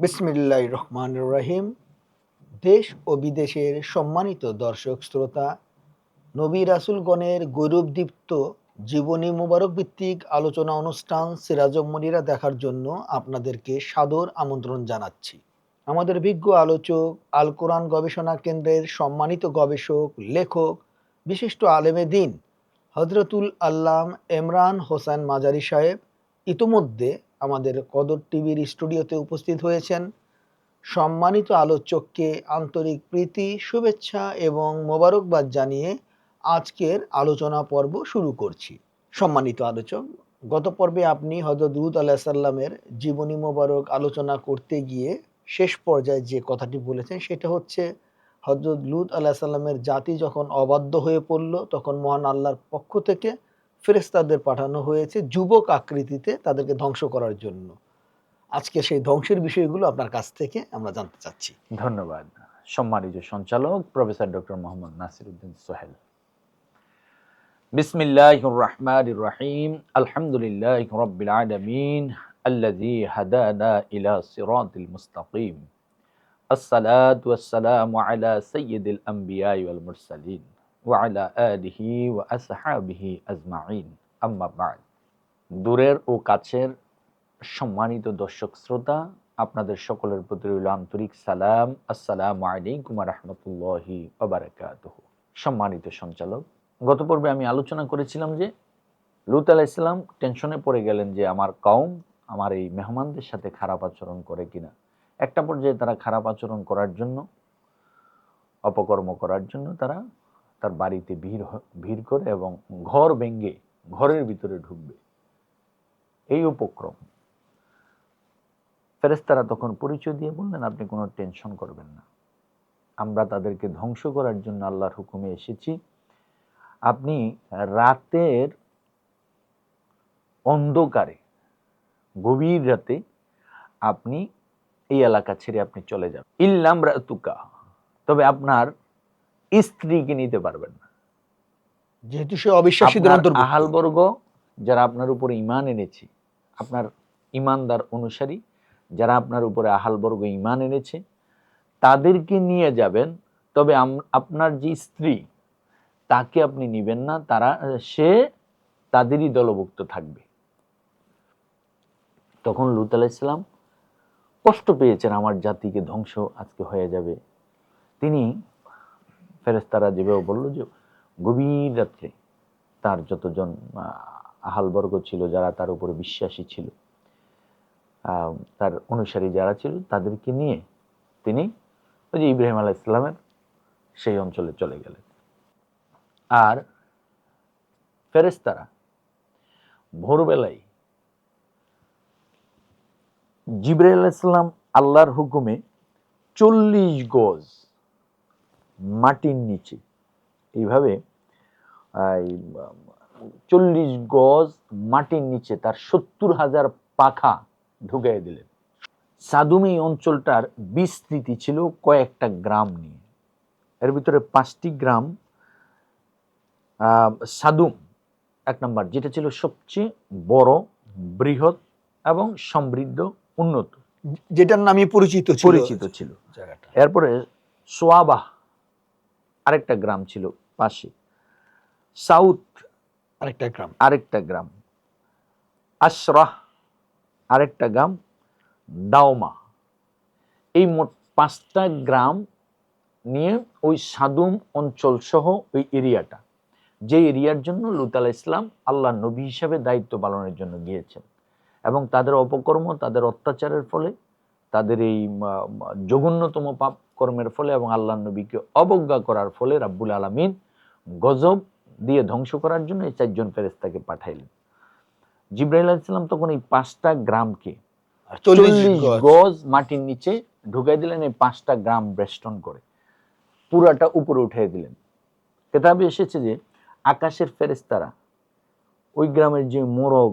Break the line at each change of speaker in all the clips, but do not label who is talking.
বিসমিল্লাহ রহমান রহিম। দেশ ও বিদেশের সম্মানিত দর্শক, শ্রোতা, নবী রাসুলগণের গৌরবদীপ্ত জীবনী মুবারক ভিত্তিক আলোচনা অনুষ্ঠান সিরাজমনিরা দেখার জন্য আপনাদেরকে সাদর আমন্ত্রণ জানাচ্ছি। আমাদের বিজ্ঞ আলোচক, আল কোরআন গবেষণা কেন্দ্রের সম্মানিত গবেষক, লেখক, বিশিষ্ট আলেমে দিন হজরতুল আল্লাম এমরান হোসেন মাজারি সাহেব ইতোমধ্যে আমাদের কদর টিভির স্টুডিওতে উপস্থিত হয়েছেন সম্মানিত আলোচককে আন্তরিক প্রীতি, শুভেচ্ছা এবং মোবারকবাদ জানিয়ে আজকের আলোচনা পর্ব শুরু করছি। সম্মানিত আলোচক, গত পর্বে আপনি হজরত লুত আলাহ সাল্লামের জীবনী মোবারক আলোচনা করতে গিয়ে শেষ পর্যায়ে যে কথাটি বলেছেন সেটা হচ্ছে হজরত লুত আলাহ সাল্লামের জাতি যখন অবাধ্য হয়ে পড়ল, তখন মহান আল্লাহর পক্ষ থেকে ফেরেস্তাদের পাঠানো হয়েছে যুবক আকৃতিতে তাদেরকে ধ্বংস করার জন্য আজকে সেই ধ্বংসের বিষয়গুলো আপনার কাছ থেকে আমরা জানতে চাচ্ছি
ধন্যবাদ সম্মানিত সঞ্চালক প্রফেসর ডক্টর মোহাম্মদ নাসির উদ্দিন সোহেল বিসমিল্লাহ রহমান রহিম আলহামদুলিল্লাহ রব্বিল আলমিন الذي هدانا إلى صراط المستقيم الصلاة والسلام على سيد الأنبياء والمرسلين ওয়ালা আলিহি ওয়া আসহাবিহি আজমাইন আম্মা দূরের ও কাছের সম্মানিত দর্শক শ্রোতা, আপনাদের সকলের প্রতি রইল আন্তরিক সালাম। আসসালামু আলাইকুম রহমতুল্লাহি ওবারাকাতুহ। সম্মানিত সঞ্চালক, গত পর্বে আমি আলোচনা করেছিলাম যে, লুত আলাহ ইসলাম টেনশনে পড়ে গেলেন যে, আমার কওম আমার এই মেহমানদের সাথে খারাপ আচরণ করে কিনা। একটা পর্যায়ে তারা খারাপ আচরণ করার জন্য, অপকর্ম করার জন্য তারা তার বাড়িতে ভিড় ভিড় করে এবং ঘর ভেঙ্গে ঘরের ভিতরে ঢুকবে। এই উপক্রম। ফেরেস্তারা তখন পরিচয় দিয়ে বললেন, আপনি কোনো টেনশন করবেন না। আমরা তাদেরকে ধ্বংস করার জন্য আল্লাহর হুকুমে এসেছি। আপনি রাতের অন্ধকারে, গভীর রাতে আপনি এই এলাকা ছেড়ে আপনি চলে যান ইল্লাম রাতুকা তবে আপনার স্ত্রীকে নিতে পারবেন না।
যেহেতু সে অবিশ্বাসীদের
আহালবর্গ যারা আপনার উপরে ইমান এনেছে আপনার ইমানদার অনুসারী যারা আপনার উপরে আহালবর্গ ইমান এনেছে তাদেরকে নিয়ে যাবেন তবে আপনার যে স্ত্রী তাকে আপনি নিবেন না তারা সে তাদেরই দলভুক্ত থাকবে। তখন লুত আলাইসালাম কষ্ট পেয়েছেন আমার জাতিকে ধ্বংস আজকে হয়ে যাবে। তিনি ফেরেস্তারা যেভাবে বলল যে, গভীর রাত্রে তার যতজন আহালবর্গ ছিল, যারা তার উপরে বিশ্বাসী ছিল তার অনুসারী যারা ছিল, তাদেরকে নিয়ে তিনি ওই যে ইব্রাহিম আলাহ ইসলামের সেই অঞ্চলে চলে গেলেন। আর ফেরেস্তারা ভোরবেলায় জিব্রাইল ইসলাম আল্লাহর হুকুমে চল্লিশ গজ মাটির নিচে। এইভাবে চল্লিশ গজ মাটির নিচে তার সত্তর হাজার পাখা ঢুকাই দিলেন। সাদুম এই অঞ্চলটার বিস্তৃতি ছিল কয়েকটা গ্রাম নিয়ে। এর ভিতরে পাঁচটি গ্রাম আহ, সাদুম এক নম্বর যেটা ছিল সবচেয়ে বড় বৃহৎ এবং সমৃদ্ধ উন্নত।
যেটার নামে পরিচিত
পরিচিত ছিল।
জায়গাটা।
এরপরে সোয়াবাহ আরেকটা গ্রাম ছিল পাশে। সাউথ
আরেকটা গ্রাম।
আরেকটা গ্রাম। আশরাহ আরেকটা গ্রাম। দাওমা। এই মোট পাঁচটা গ্রাম নিয়ে ওই সাদুম অঞ্চল সহ ওই এরিয়াটা। যে এরিয়ার জন্য লুত আলাহ ইসলাম আল্লাহ নবী হিসাবে দায়িত্ব পালনের জন্য গিয়েছেন। এবং তাদের অপকর্ম তাদের অত্যাচারের ফলে তাদের এই জঘন্যতম পাপ কর্মের ফলে এবং আল্লাহ নবীকে অবজ্ঞা করার ফলে রাব্বুল আলমিন গজব দিয়ে ধ্বংস করার জন্য এই চারজন ফেরেস্তাকে পাঠাইলেন আলাইহিস তখন এই পাঁচটা গ্রামকে চল্লিশ
গজ।
গজ মাটির নিচে ঢুকাই দিলেন এই পাঁচটা গ্রাম বেষ্টন করে পুরাটা উপরে উঠিয়ে দিলেন কেতাবে এসেছে যে আকাশের ফেরেস্তারা ওই গ্রামের যে মোরগ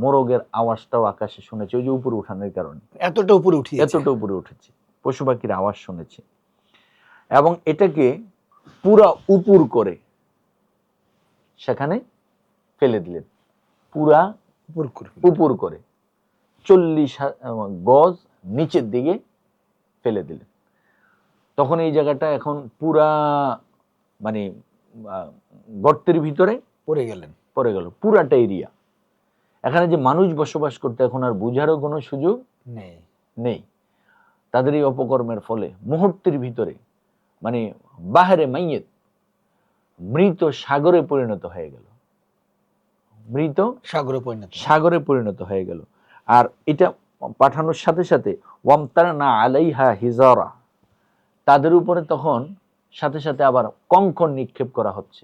মোরগের আওয়াজটাও আকাশে শুনেছে ওই যে উপরে উঠানোর কারণে।
এতটা উপরে উঠিয়ে
এতটা উপরে উঠেছে পশু পাখির আওয়াজ শুনেছে। এবং এটাকে পুরা উপুর করে সেখানে ফেলে দিলেন। পুরা
উপর করে
উপুর করে চল্লিশ গজ নিচের দিকে ফেলে দিলেন। তখন এই জায়গাটা এখন পুরা মানে গর্তের ভিতরে
পড়ে গেলেন।
পড়ে গেল পুরাটা এরিয়া। এখানে যে মানুষ বসবাস করতে এখন আর বুঝারও কোনো সুযোগ
নেই।
নেই। তাদের এই অপকর্মের ফলে মুহূর্তের ভিতরে মানে বাহারে মাইয়েত মৃত সাগরে পরিণত হয়ে গেল। মৃত
সাগরে পরিণত।
সাগরে পরিণত হয়ে গেল। আর এটা পাঠানোর সাথে সাথে ওয়ামতার না আলাইহা হিজারা তাদের উপরে তখন সাথে সাথে আবার কঙ্কন নিক্ষেপ করা হচ্ছে।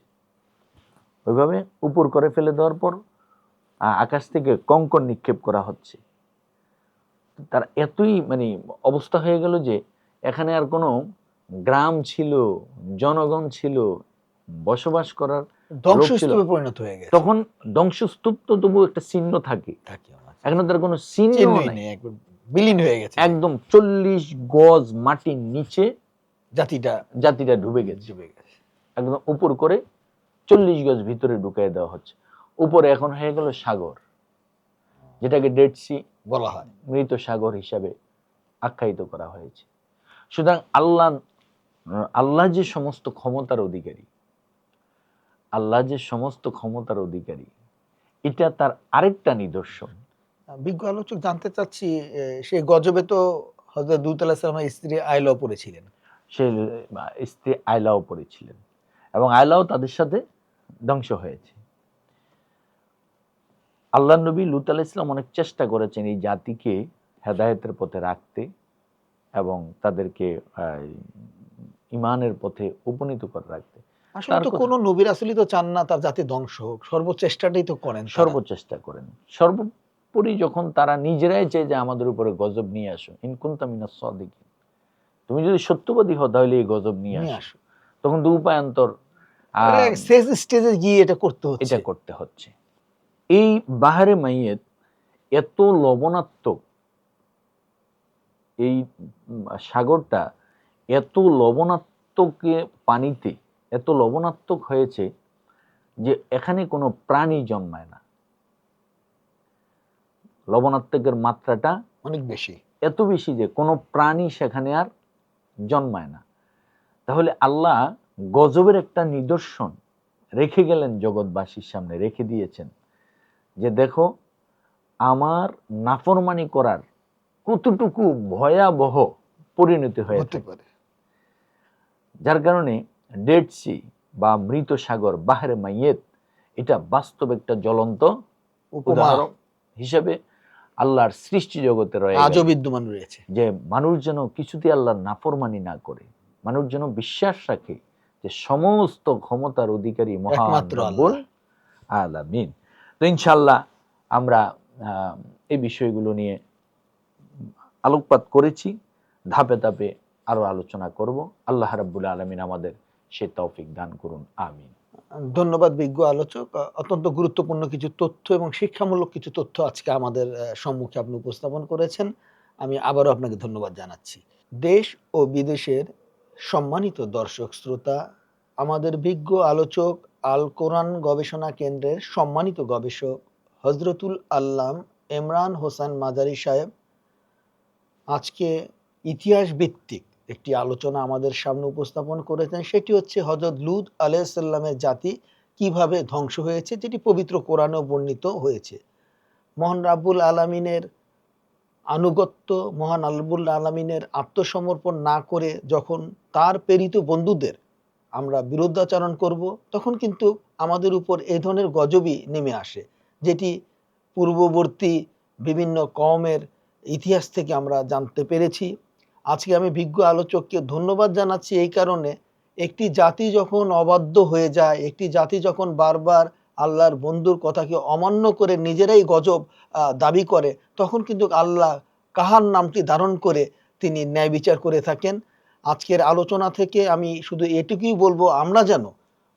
ওইভাবে উপর করে ফেলে দেওয়ার পর আকাশ থেকে কঙ্কন নিক্ষেপ করা হচ্ছে। তার এতই মানে অবস্থা হয়ে গেল যে এখানে আর কোনো গ্রাম ছিল জনগণ ছিল বসবাস করার
ধ্বংসস্তূপে পরিণত হয়ে গেছে।
তখন ধ্বংসস্তূপ তো তবু একটা চিহ্ন থাকে।
থাকি
এখন তার কোনো চিহ্ন নেই।
বিলীন হয়ে গেছে।
একদম চল্লিশ গজ মাটির নিচে
জাতিটা
জাতিটা ডুবে গেছে।
ডুবে গেছে।
একদম উপর করে চল্লিশ গজ ভিতরে ঢুকাই দেওয়া হচ্ছে। উপরে এখন হয়ে গেল সাগর যেটাকে ডেড সি
বলা হয়।
মৃত সাগর হিসাবে আখ্যায়িত করা হয়েছে। সুতরাং আল্লাহ আল্লাহ যে সমস্ত ক্ষমতার অধিকারী আল্লাহ যে সমস্ত ক্ষমতার অধিকারী এটা তার আরেকটা নিদর্শন।
বিজ্ঞ আলোচক জানতে চাচ্ছি সে গজবে তো হজরত দুত আলাহিসাল্লামের স্ত্রী আইলাও পড়েছিলেন।
সে স্ত্রী আয়লাও পড়েছিলেন এবং আয়লাও তাদের সাথে ধ্বংস হয়েছে। আল্লাহ নবী লুত আলাহ ইসলাম অনেক চেষ্টা করেছেন এই জাতিকে হেদায়েতের পথে রাখতে এবং তাদেরকে ইমানের পথে উপনীত করে রাখতে।
আসলে তো কোনো নবীর আসলে তো চান না তার জাতি ধ্বংস হোক। সর্বচেষ্টাটাই তো করেন
সর্বচেষ্টা করেন। সর্বোপরি যখন তারা নিজেরাই চায় যে আমাদের উপরে গজব নিয়ে আসো ইনকুন্তামিনা সদিকি তুমি যদি সত্যবাদী হও তাহলে এই গজব নিয়ে আসো। তখন তো উপায়ান্তর
শেষ স্টেজে গিয়ে এটা করতে হচ্ছে।
এটা করতে হচ্ছে। এই বাহারে মাইয়েত এত লবণাত্মক এই সাগরটা এত লবণাত্মকে পানিতে এত লবণাত্মক হয়েছে যে এখানে কোনো প্রাণী জন্মায় না। লবণাত্মকের মাত্রাটা
অনেক বেশি।
এত বেশি যে কোনো প্রাণী সেখানে আর জন্মায় না। তাহলে আল্লাহ গজবের একটা নিদর্শন রেখে গেলেন জগৎবাসীর সামনে রেখে দিয়েছেন। যে দেখো আমার নাফরমানি করার কতটুকু ভয়াবহ পরিণতি হয়ে
পারে।
যার কারণে ডেড সি বা মৃত সাগর বাহারে মাইয়েত এটা বাস্তব একটা জ্বলন্ত উদাহরণ হিসেবে আল্লাহর সৃষ্টি জগতে রয়ে
আজও বিদ্যমান রয়েছে।
যে মানুষ যেন কিছুতে আল্লাহর নাফরমানি না করে মানুষ যেন বিশ্বাস রাখে যে সমস্ত ক্ষমতার অধিকারী মহান
একমাত্র
রব্বুল আলামিন। তো ইনশাল্লাহ আমরা এই বিষয়গুলো নিয়ে আলোকপাত করেছি, ধাপে ধাপে আরও আলোচনা করব। আল্লাহ রাব্বুল আলামিন আমাদের সে তৌফিক দান করুন, আমিন।
ধন্যবাদ বিজ্ঞ আলোচক। অত্যন্ত গুরুত্বপূর্ণ কিছু তথ্য এবং শিক্ষামূলক কিছু তথ্য আজকে আমাদের সম্মুখে আপনি উপস্থাপন করেছেন। আমি আবারও আপনাকে ধন্যবাদ জানাচ্ছি। দেশ ও বিদেশের সম্মানিত দর্শক, শ্রোতা, আমাদের বিজ্ঞ আলোচক আল কোরআন গবেষণা কেন্দ্রের সম্মানিত গবেষক হজরতুল আল্লাম ইমরান হোসেন মাজারি সাহেব। আজকে ইতিহাস ভিত্তিক একটি আলোচনা আমাদের সামনে উপস্থাপন করেছেন, সেটি হচ্ছে হজরত লুদ আলাইসাল্লামের জাতি কীভাবে ধ্বংস হয়েছে, যেটি পবিত্র কোরআনেও বর্ণিত হয়েছে। মহান রাব্বুল আলমিনের আনুগত্য, মহান আলবুল আলমিনের আত্মসমর্পণ না করে যখন তার প্রেরিত বন্ধুদের আমরা বিরুদ্ধাচরণ করব, তখন কিন্তু আমাদের উপর এই ধরনের গজবই নেমে আসে, যেটি পূর্ববর্তী বিভিন্ন কমের ইতিহাস থেকে আমরা জানতে পেরেছি। আজকে আমি বিজ্ঞ আলোচককে ধন্যবাদ জানাচ্ছি এই কারণে। একটি জাতি যখন অবাধ্য হয়ে যায়, একটি জাতি যখন বারবার আল্লাহর বন্ধুর কথাকে অমান্য করে নিজেরাই গজব দাবি করে, তখন কিন্তু আল্লাহ কাহার নামটি ধারণ করে তিনি ন্যায় বিচার করে থাকেন। আজকের আলোচনা থেকে আমি শুধু এটুকুই বলব, আমরা যেন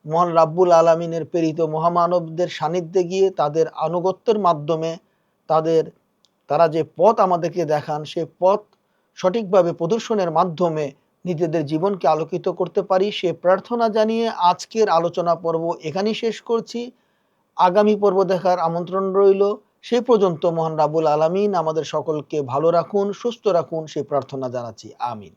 মহান রাব্বুল আলমিনের প্রেরিত মহামানবদের সান্নিধ্যে গিয়ে তাদের আনুগত্যের মাধ্যমে তাদের, তারা যে পথ আমাদেরকে দেখান, সে পথ সঠিকভাবে প্রদর্শনের মাধ্যমে নিজেদের জীবনকে আলোকিত করতে পারি, সে প্রার্থনা জানিয়ে আজকের আলোচনা পর্ব এখানেই শেষ করছি। আগামী পর্ব দেখার আমন্ত্রণ রইল। সেই পর্যন্ত মহান রাবুল আলামিন আমাদের সকলকে ভালো রাখুন, সুস্থ রাখুন সেই প্রার্থনা জানাচ্ছি। আমিন।